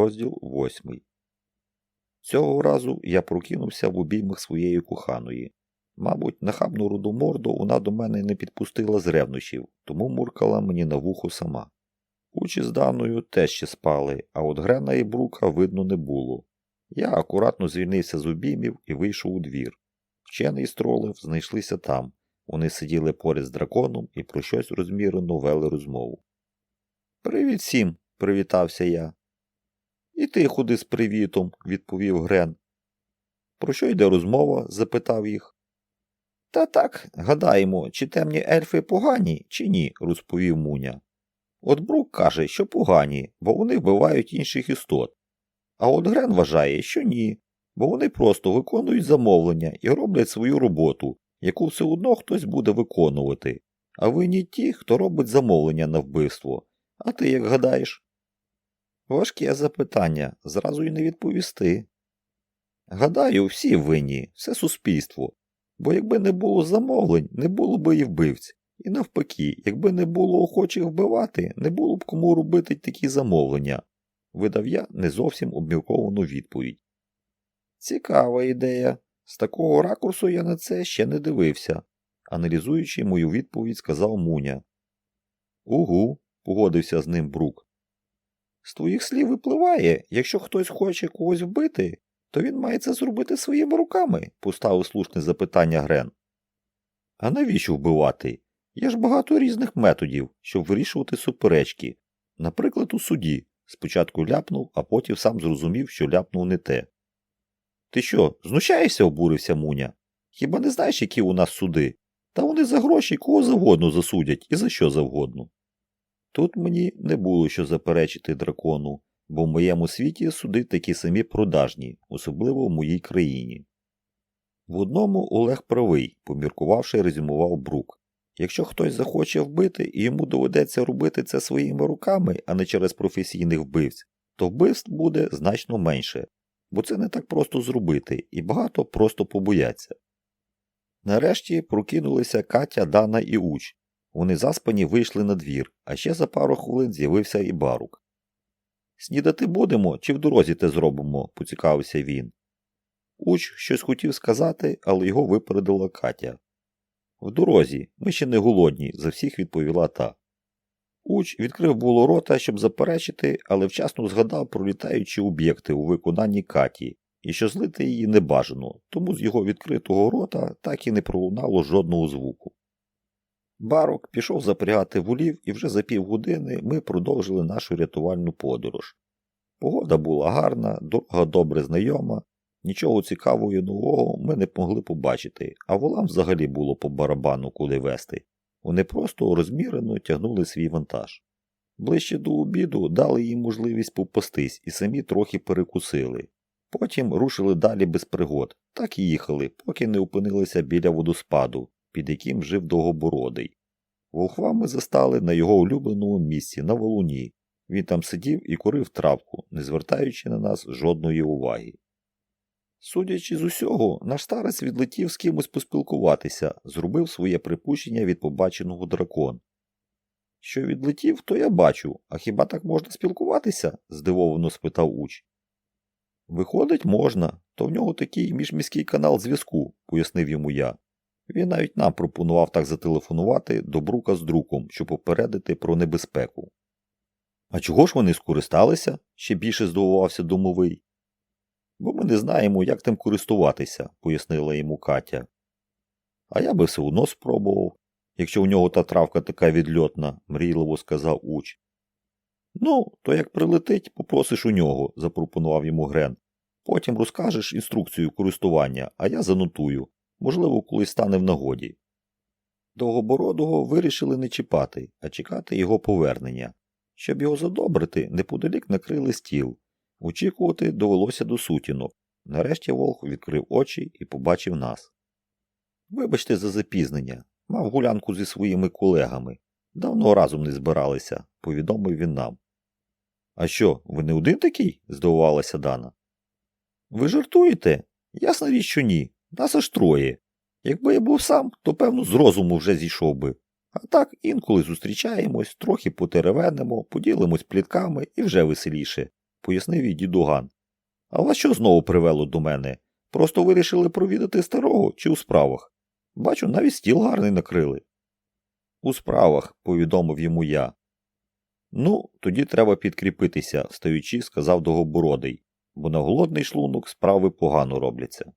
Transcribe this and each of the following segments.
Розділ восьмий. Цього разу я прокинувся в обіймах своєї коханої. Мабуть, нахабну руду морду вона до мене не підпустила з ревнощів, тому муркала мені на вухо сама. Учі з Даною теж ще спали, а от Грена і Брука видно не було. Я акуратно звільнився з обіймів і вийшов у двір. Вчений з тролев знайшлися там. Вони сиділи поряд з драконом і про щось розмірено вели розмову. Привіт всім, привітався я. І ти ходи з привітом, відповів Грен. Про що йде розмова? запитав їх. Та так, гадаємо, чи темні ельфи погані, чи ні, розповів Муня. От Брук каже, що погані, бо вони вбивають інших істот. А от Грен вважає, що ні, бо вони просто виконують замовлення і роблять свою роботу, яку все одно хтось буде виконувати. А ви не ті, хто робить замовлення на вбивство. А ти як гадаєш? Важке запитання, зразу й не відповісти. Гадаю, всі винні, все суспільство. Бо якби не було замовлень, не було би і вбивць. І навпаки, якби не було охочих вбивати, не було б кому робити такі замовлення, видав я не зовсім обмірковану відповідь. Цікава ідея. З такого ракурсу я на це ще не дивився, аналізуючи мою відповідь, сказав Муня. Угу, погодився з ним Брук. З твоїх слів випливає, якщо хтось хоче когось вбити, то він має це зробити своїми руками, поставив слушне запитання Грен. А навіщо вбивати? Є ж багато різних методів, щоб вирішувати суперечки. Наприклад, у суді спочатку ляпнув, а потім сам зрозумів, що ляпнув не те. Ти що, знущаєшся? обурився Муня. Хіба не знаєш, які у нас суди? Та вони за гроші кого завгодно засудять і за що завгодно. Тут мені не було що заперечити дракону, бо в моєму світі суди такі самі продажні, особливо в моїй країні. В одному Олег правий, поміркувавши, резюмував Брук. Якщо хтось захоче вбити і йому доведеться робити це своїми руками, а не через професійних вбивць, то вбивств буде значно менше, бо це не так просто зробити, і багато просто побояться. Нарешті прокинулися Катя, Дана і Уч. Вони заспані вийшли на двір, а ще за пару хвилин з'явився і барук. Снідати будемо чи в дорозі те зробимо, поцікавився він. Уч щось хотів сказати, але його випередила Катя. В дорозі, ми ще не голодні, за всіх відповіла та. Уч відкрив було рота, щоб заперечити, але вчасно згадав про літаючі об'єкти у виконанні Каті, і що злити її не бажано, тому з його відкритого рота так і не пролунало жодного звуку. Барок пішов запрягати волів, і вже за півгодини ми продовжили нашу рятувальну подорож. Погода була гарна, дорога добре знайома, нічого цікавого і нового ми не могли побачити, а волам взагалі було по барабану куди вести. Вони просто розмірено тягнули свій вантаж. Ближче до обіду дали їм можливість попастись і самі трохи перекусили. Потім рушили далі без пригод, так і їхали, поки не опинилися біля водоспаду, під яким жив довгобородий. Волхва ми застали на його улюбленому місці на валуні. Він там сидів і курив травку, не звертаючи на нас жодної уваги. Судячи з усього, наш старець відлетів з кимось поспілкуватися, зробив своє припущення від побаченого дракон. Що відлетів, то я бачу, а хіба так можна спілкуватися? здивовано спитав уч. Виходить, можна, то в нього такий міжміський канал зв'язку, пояснив йому я. Він навіть нам пропонував так зателефонувати до Брука з друком, щоб попередити про небезпеку. А чого ж вони скористалися? ще більше здивувався домовий. Бо ми не знаємо, як тим користуватися, пояснила йому Катя. А я би все одно спробував, якщо у нього та травка така відльотна, мрійливо сказав уч. Ну, то як прилетить, попросиш у нього, запропонував йому Грен. Потім розкажеш інструкцію користування, а я занотую. Можливо, колись стане в нагоді. Довгобородого вирішили не чіпати, а чекати його повернення. Щоб його задобрити, неподалік накрили стіл. Очікувати довелося до сутінок. Нарешті Волх відкрив очі і побачив нас. Вибачте за запізнення, мав гулянку зі своїми колегами. Давно разом не збиралися, повідомив він нам. А що, ви не один такий? здивувалася Дана. Ви жартуєте? Ясна річ, що ні. Нас аж троє. Якби я був сам, то певно з розуму вже зійшов би. А так інколи зустрічаємось, трохи потеревенемо, поділимось плітками і вже веселіше. пояснив їй дідуган. А вас що знову привело до мене? Просто вирішили провідати старого чи у справах? Бачу, навіть стіл гарний накрили. У справах, повідомив йому я. Ну, тоді треба підкріпитися, встаючи, сказав Довгобородий, бо на голодний шлунок справи погано робляться.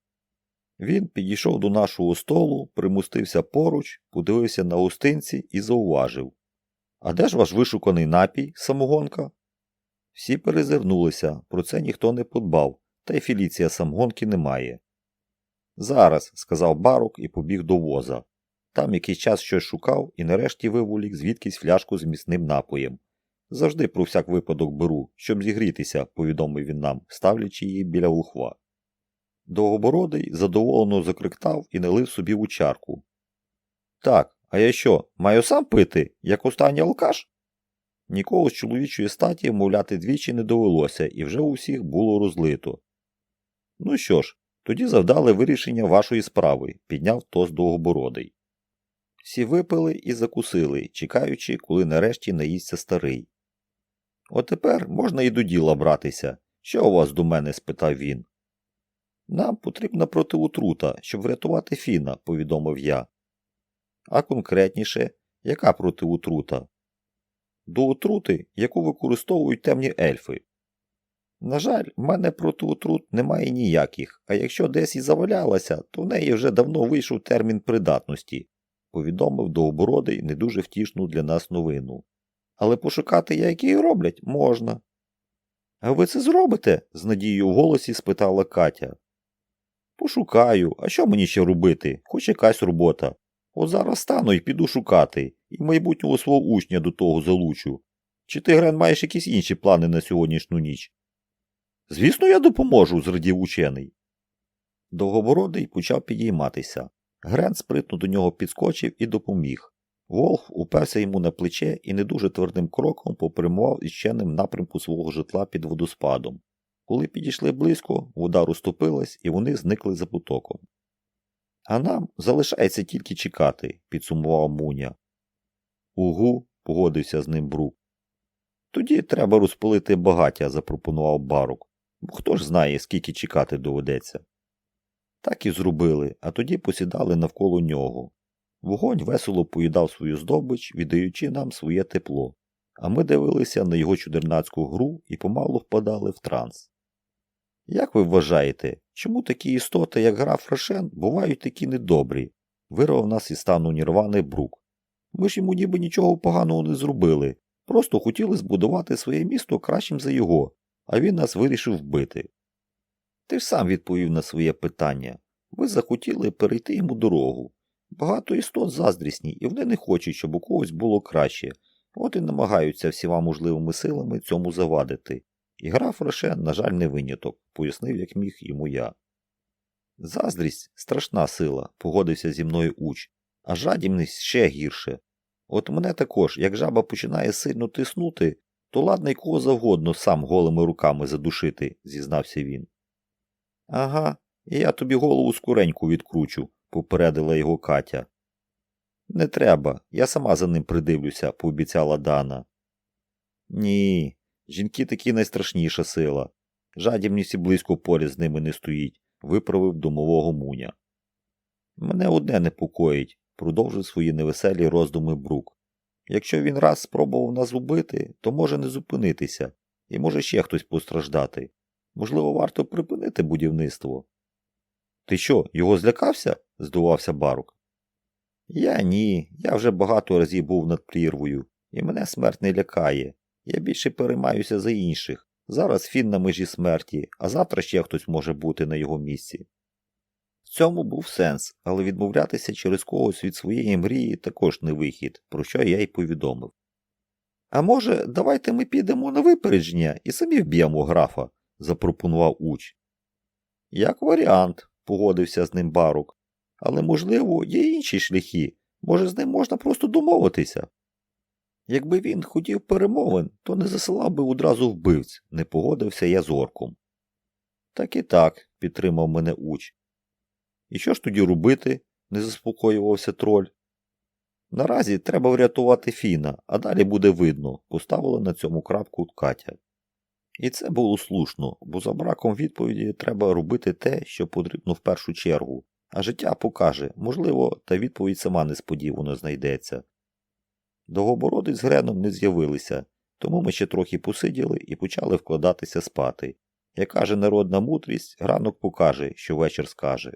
Він підійшов до нашого столу, примустився поруч, подивився на гостинці і зауважив. А де ж ваш вишуканий напій, самогонка? Всі перезирнулися, про це ніхто не подбав, та й Феліція самогонки немає. Зараз, сказав барок і побіг до воза. Там якийсь час щось шукав і нарешті виволік звідкись фляжку з міцним напоєм. Завжди про всяк випадок беру, щоб зігрітися, повідомив він нам, ставлячи її біля лухва. Довгобородий задоволено закриктав і налив собі у чарку. Так, а я що, маю сам пити, як останній алкаш? Нікого з чоловічої статі мовляти двічі не довелося, і вже у всіх було розлито. Ну що ж, тоді завдали вирішення вашої справи, підняв тост довгобородий. Всі випили і закусили, чекаючи, коли нарешті наїсться старий. От тепер можна і до діла братися. Що у вас до мене? спитав він. Нам потрібна протиутрута, щоб врятувати Фіна, повідомив я. А конкретніше, яка протиутрута? До отрути, яку використовують темні ельфи. На жаль, в мене протиутрут немає ніяких, а якщо десь і завалялася, то в неї вже давно вийшов термін придатності, повідомив Довбородий не дуже втішну для нас новину. Але пошукати, як її роблять, можна. А ви це зробите? з надією в голосі спитала Катя. Пошукаю, а що мені ще робити? Хоч якась робота. От зараз стану і піду шукати, і майбутнього свого учня до того залучу. Чи ти, Грен, маєш якісь інші плани на сьогоднішню ніч? Звісно, я допоможу, зрадів учений. Довгобородий почав підійматися. Грен спритно до нього підскочив і допоміг. Волф уперся йому на плече і не дуже твердим кроком попрямував іщеним напрямку свого житла під водоспадом. Коли підійшли близько, вода розтопилась і вони зникли за потоком. А нам залишається тільки чекати, підсумував Муня. Угу, погодився з ним Брук. Тоді треба розпалити багаття, запропонував барок. Хто ж знає, скільки чекати доведеться. Так і зробили, а тоді посідали навколо нього. Вогонь весело поїдав свою здобич, віддаючи нам своє тепло, а ми дивилися на його чудернацьку гру і помалу впадали в транс. Як ви вважаєте, чому такі істоти, як граф Рошен, бувають такі недобрі? вирвав нас із стану Нірвани Брук. Ми ж йому ніби нічого поганого не зробили, просто хотіли збудувати своє місто кращим за його, а він нас вирішив вбити. Ти ж сам відповів на своє питання. Ви захотіли перейти йому дорогу. Багато істот заздрісні, і вони не хочуть, щоб у когось було краще, от і намагаються всіма можливими силами цьому завадити. І граф Рошен, на жаль, не виняток, пояснив, як міг йому я. Заздрість страшна сила, погодився зі мною уч, а жадібність ще гірше. От мене також, як жаба починає сильно тиснути, то ладно й кого завгодно сам голими руками задушити, зізнався він. Ага, я тобі голову скореньку відкручу, попередила його Катя. Не треба, я сама за ним придивлюся, пообіцяла Дана. Ні, жінки такі найстрашніша сила. Жадібність і близько поряд з ними не стоїть, виправив домового муня. Мене одне непокоїть, продовжив свої невеселі роздуми Брук. Якщо він раз спробував нас убити, то може не зупинитися, і може ще хтось постраждати. Можливо, варто припинити будівництво. Ти що, його злякався? здивувався Барук. Я ні. Я вже багато разів був над прірвою, і мене смерть не лякає. Я більше переймаюся за інших. Зараз фін на межі смерті, а завтра ще хтось може бути на його місці. В цьому був сенс, але відмовлятися через когось від своєї мрії також не вихід, про що я й повідомив. А може, давайте ми підемо на випередження і самі вб'ємо графа, запропонував уч. Як варіант, погодився з ним барук. Але, можливо, є інші шляхи. Може, з ним можна просто домовитися. Якби він хотів перемовин, то не засилав би одразу вбивць, не погодився я з орком. Так і так, підтримав мене уч. І що ж тоді робити? не заспокоювався троль. Наразі треба врятувати Фіна, а далі буде видно, поставила на цьому крапку Катя. І це було слушно, бо за браком відповіді треба робити те, що потрібно в першу чергу, а життя покаже, можливо, та відповідь сама несподівано знайдеться. Довгобородець з Греном не з'явилися, тому ми ще трохи посиділи і почали вкладатися спати. Як каже народна мудрість, ранок покаже, що вечір скаже.